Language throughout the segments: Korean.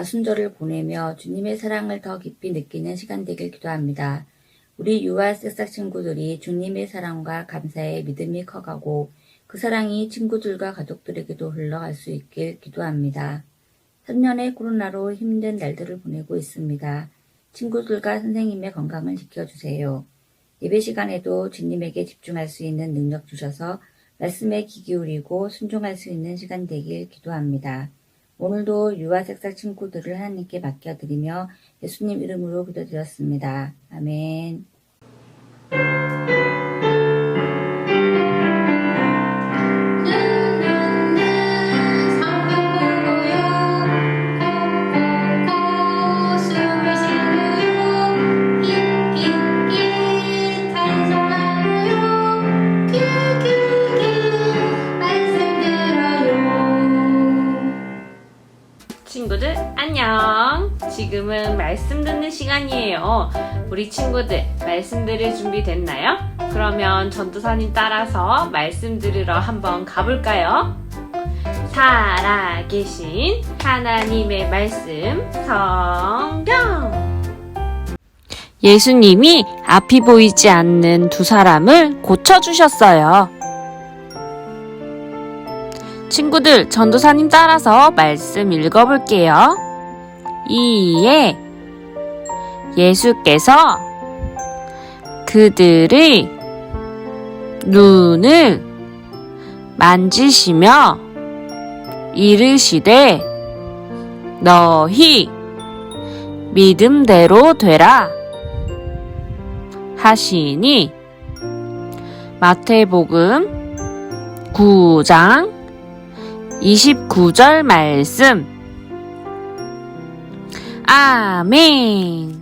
사순절을 보내며 주님의 사랑을 더 깊이 느끼는 시간 되길 기도합니다. 우리 유아 새싹 친구들이 주님의 사랑과 감사에 믿음이 커가고 그 사랑이 친구들과 가족들에게도 흘러갈 수 있길 기도합니다. 3년의 코로나로 힘든 날들을 보내고 있습니다. 친구들과 선생님의 건강을 지켜주세요. 예배 시간에도 주님에게 집중할 수 있는 능력 주셔서 말씀에 귀 기울이고 순종할 수 있는 시간 되길 기도합니다. 오늘도 유아 색상 친구들을 하나님께 맡겨드리며 예수님 이름으로 기도드렸습니다. 아멘. 친구들 안녕. 지금은 말씀 듣는 시간이에요. 우리 친구들 말씀 들을 준비 됐나요? 그러면 전도사님 따라서 말씀 들으러 한번 가볼까요? 살아계신 하나님의 말씀 성경. 예수님이 앞이 보이지 않는 두 사람을 고쳐주셨어요. 친구들, 전도사님 따라서 말씀 읽어볼게요. 이에 예수께서 그들의 눈을 만지시며 이르시되 너희 믿음대로 되라 하시니 마태복음 9장 29절 말씀. 아멘.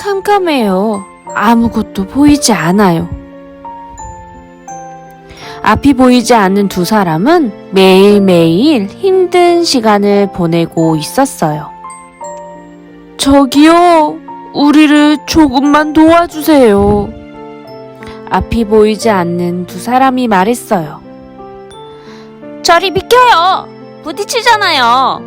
캄캄해요. 아무것도 보이지 않아요. 앞이 보이지 않는 두 사람은 매일매일 힘든 시간을 보내고 있었어요. 저기요, 우리를 조금만 도와주세요. 앞이 보이지 않는 두 사람이 말했어요. 저리 비켜요! 부딪히잖아요!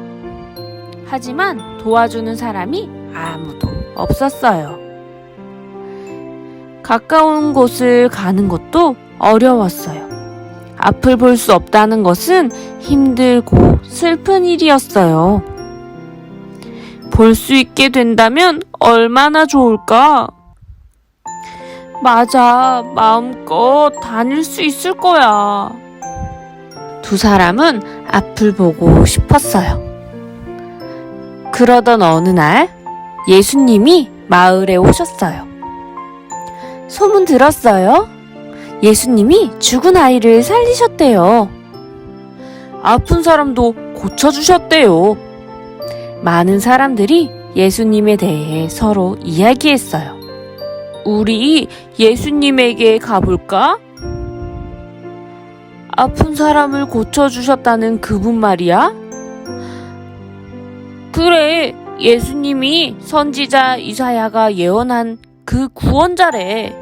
하지만 도와주는 사람이 아무도 없었어요. 가까운 곳을 가는 것도 어려웠어요. 앞을 볼 수 없다는 것은 힘들고 슬픈 일이었어요. 볼 수 있게 된다면 얼마나 좋을까? 맞아, 마음껏 다닐 수 있을 거야. 두 사람은 앞을 보고 싶었어요. 그러던 어느 날 예수님이 마을에 오셨어요. 소문 들었어요? 예수님이 죽은 아이를 살리셨대요. 아픈 사람도 고쳐주셨대요. 많은 사람들이 예수님에 대해 서로 이야기했어요. 우리 예수님에게 가볼까? 아픈 사람을 고쳐주셨다는 그분 말이야? 그래, 예수님이 선지자 이사야가 예언한 그 구원자래.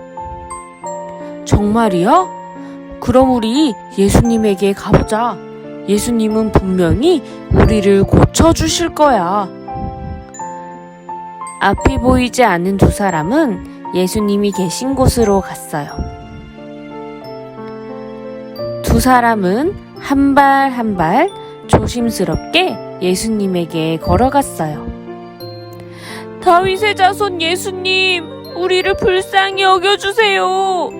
정말이야? 그럼 우리 예수님에게 가보자. 예수님은 분명히 우리를 고쳐주실 거야. 앞이 보이지 않는 두 사람은 예수님이 계신 곳으로 갔어요. 두 사람은 한 발 한 발 조심스럽게 예수님에게 걸어갔어요. 다윗의 자손 예수님, 우리를 불쌍히 여겨주세요.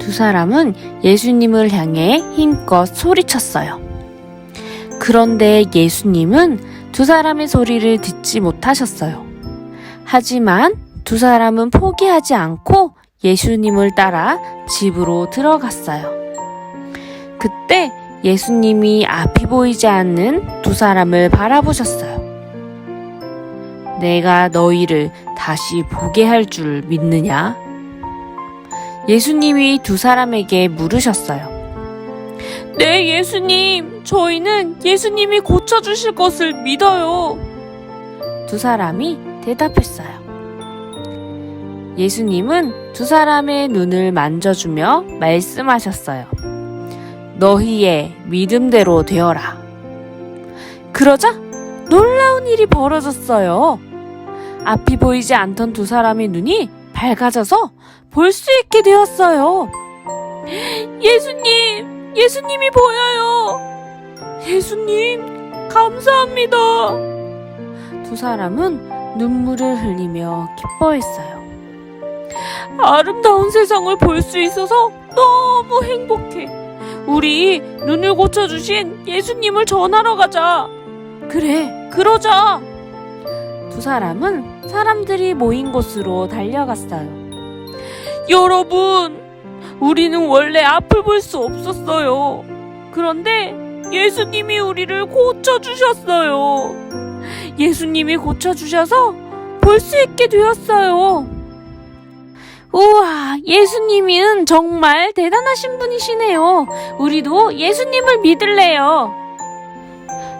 두 사람은 예수님을 향해 힘껏 소리쳤어요. 그런데 예수님은 두 사람의 소리를 듣지 못하셨어요. 하지만 두 사람은 포기하지 않고 예수님을 따라 집으로 들어갔어요. 그때 예수님이 앞이 보이지 않는 두 사람을 바라보셨어요. 내가 너희를 다시 보게 할 줄 믿느냐? 예수님이 두 사람에게 물으셨어요. 네, 예수님. 저희는 예수님이 고쳐주실 것을 믿어요. 두 사람이 대답했어요. 예수님은 두 사람의 눈을 만져주며 말씀하셨어요. 너희의 믿음대로 되어라. 그러자 놀라운 일이 벌어졌어요. 앞이 보이지 않던 두 사람의 눈이 밝아져서 볼 수 있게 되었어요. 예수님, 예수님이 보여요. 예수님, 감사합니다. 두 사람은 눈물을 흘리며 기뻐했어요. 아름다운 세상을 볼 수 있어서 너무 행복해. 우리 눈을 고쳐주신 예수님을 전하러 가자. 그래, 그러자. 두 사람은 사람들이 모인 곳으로 달려갔어요. 여러분, 우리는 원래 앞을 볼 수 없었어요. 그런데 예수님이 우리를 고쳐주셨어요. 예수님이 고쳐주셔서 볼 수 있게 되었어요. 우와, 예수님은 정말 대단하신 분이시네요. 우리도 예수님을 믿을래요.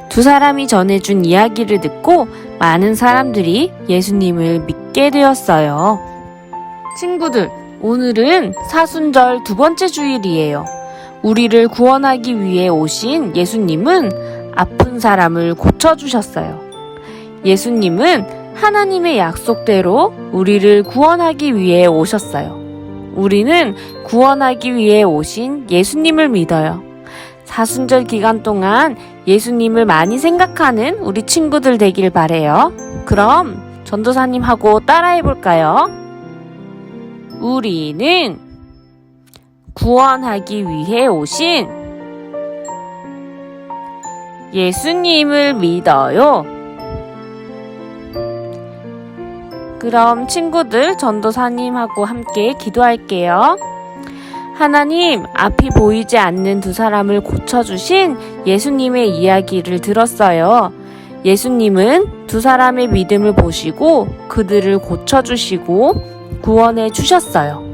두 사람이 전해준 이야기를 듣고 많은 사람들이 예수님을 믿게 되었어요. 친구들, 오늘은 사순절 두 번째 주일이에요. 우리를 구원하기 위해 오신 예수님은 아픈 사람을 고쳐주셨어요. 예수님은 하나님의 약속대로 우리를 구원하기 위해 오셨어요. 우리는 구원하기 위해 오신 예수님을 믿어요. 사순절 기간 동안 예수님을 많이 생각하는 우리 친구들 되길 바래요. 그럼 전도사님하고 따라해 볼까요? 우리는 구원하기 위해 오신 예수님을 믿어요. 그럼 친구들 전도사님하고 함께 기도할게요. 하나님, 앞이 보이지 않는 두 사람을 고쳐주신 예수님의 이야기를 들었어요. 예수님은 두 사람의 믿음을 보시고 그들을 고쳐주시고 구원해 주셨어요.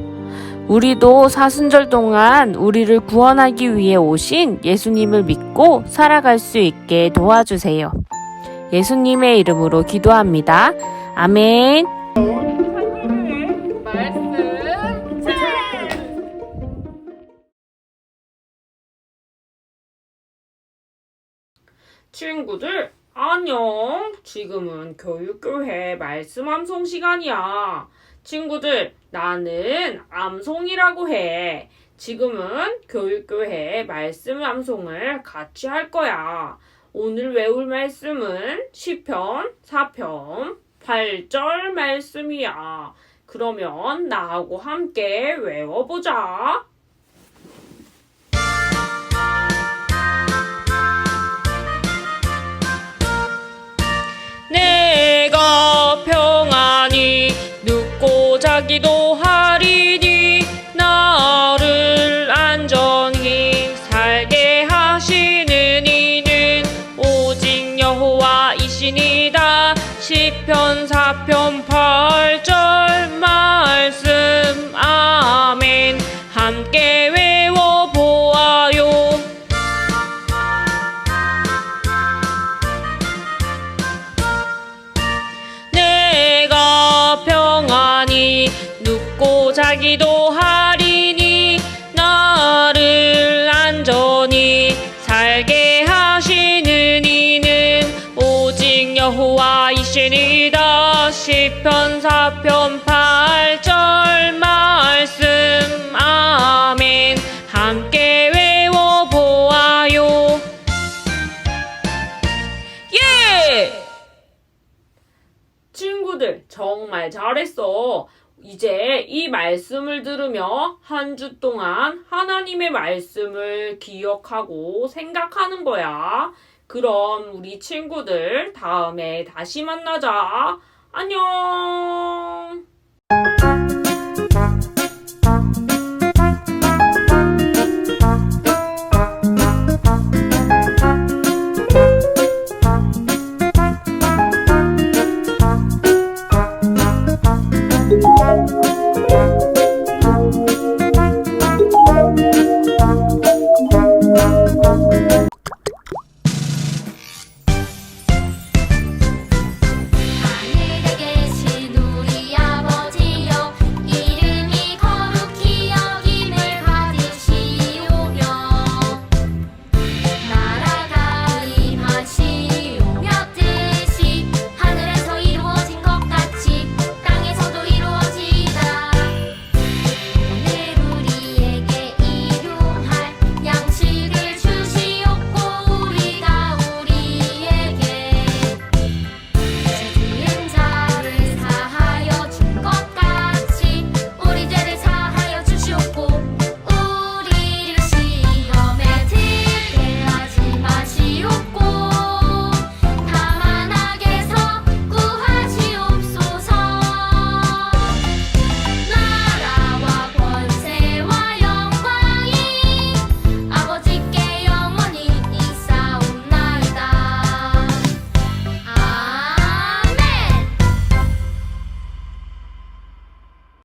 우리도 사순절 동안 우리를 구원하기 위해 오신 예수님을 믿고 살아갈 수 있게 도와주세요. 예수님의 이름으로 기도합니다. 아멘. 친구들, 안녕. 지금은 교육교회 말씀 암송 시간이야. 친구들, 나는 암송이라고 해. 지금은 교육교회 말씀 암송을 같이 할 거야. 오늘 외울 말씀은 시편 4편 8절 말씀이야. 그러면 나하고 함께 외워보자. 기도 하 자기도 이제 이 말씀을 들으며 한 주 동안 하나님의 말씀을 기억하고 생각하는 거야. 그럼 우리 친구들 다음에 다시 만나자. 안녕.